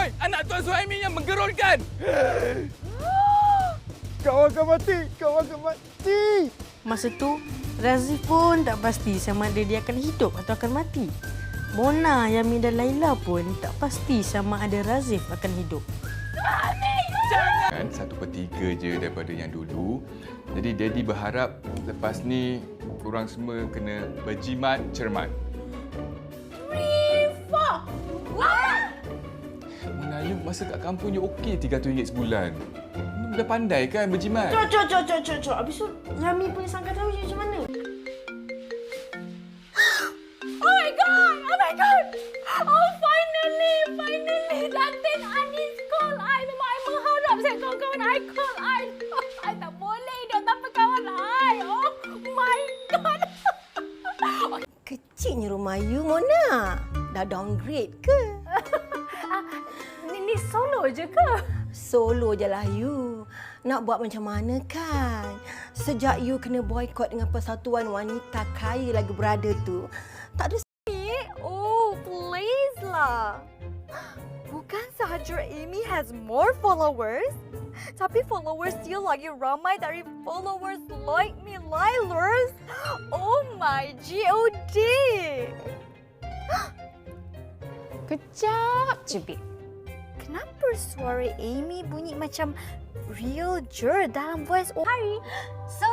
Oi, anak Tuan Suhaimi yang menggerunkan. Kau akan mati! Kau akan mati! Masa tu, Razif pun tak pasti sama ada dia akan hidup atau akan mati. Mona, Yami dan Laila pun tak pasti sama ada Razif akan hidup. Kan satu per tiga je daripada yang dulu. Jadi Daddy berharap lepas ni korang semua kena berjimat cermat. Masa kat kampung you okey RM300 sebulan. You dah pandai kan berjimat? Cok, cok, cok, cok, cok, cok. Habis tu, Yami punya sangka tahu macam mana? Oh my god! Oh my god! Oh finally! Finally! Datin Anis call I. Memang I mengharap saya kawan-kawan I call I. I tak boleh hidup tanpa kawan I. Oh my god! Kecilnya rumah you, Mona. Dah downgrade ke? Ni, solo je ke? Solo je lah you. Nak buat macam mana kan? Sejak you kena boykot dengan persatuan wanita kaya lagi berada tu, tak ada Oh, please lah. Bukan sahaja Amy has more followers, tapi followers dia lagi ramai dari followers like me, Lilers. Oh my god. Kejap je, babe. Kenapa suara Amy bunyi macam real jer dalam voice over? Hari. So,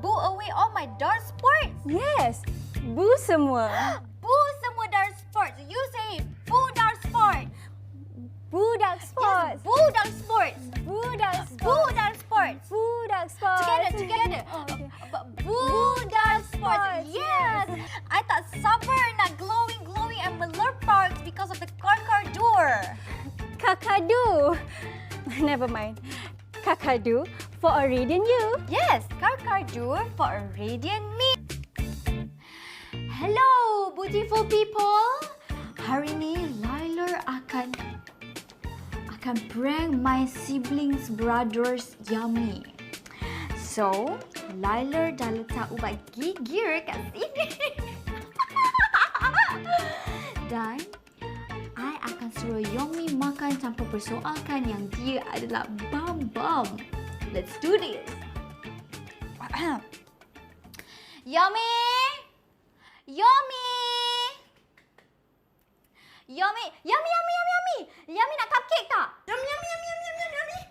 boo away all my dark sports. Yes. Boo semua Kakadu. Never mind. Kakadu for a radiant you. Yes, door for a radiant me. Hello, beautiful people. Hari ni Lailer akan akan prank my siblings brothers Yummy. So, Lailer dah letak ubat gigir kat sini. Dan akan suruh Yomi makan tanpa persoalkan yang dia adalah bam-bam. Let's do this. Yomi! Yomi! Yomi! Yummy, yummy, yummy, yummy! Yummy nak cupcake tak? Yummy, yummy, yummy, yummy, yummy, yummy!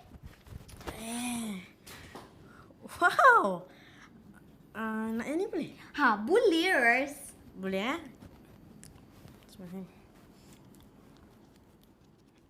Wow! Uh, nak yang ni boleh? Ha, buliers. Boleh eh?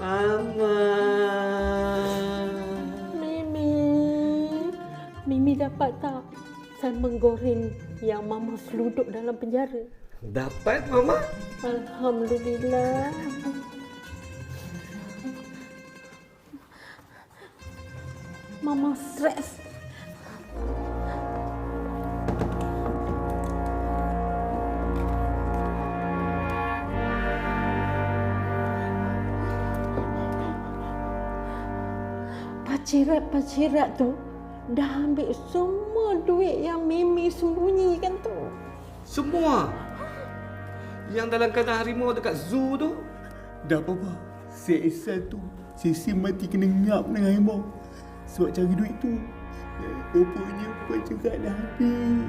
Mama. Mimi, Mimi dapat tak saya menggoreng yang Mama seluduk dalam penjara? Dapat Mama? Alhamdulillah. Mama stres. Pacirat-pacirat tu dah ambil semua duit yang Mimi sembunyikan tu. Semua. Yang dalam kandang harimau dekat zoo tu. Dah apa-apa. Seksa tu. Sisi mati kena ngap dengan harimau. Sebab cari duit tu. Rupanya pencegat dah habis.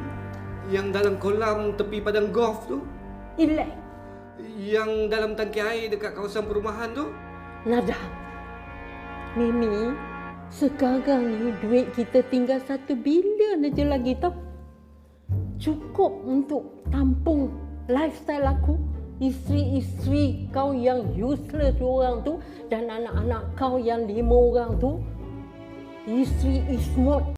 Yang dalam kolam tepi padang golf tu. Ilai, Yang dalam tangki air dekat kawasan perumahan tu. Nada. Mimi, sekarang ni duit kita tinggal satu bilion aja lagi tau. Cukup untuk tampung lifestyle aku, isteri-isteri kau yang useless orang tu dan anak-anak kau yang lima orang tu. Isteri Ismot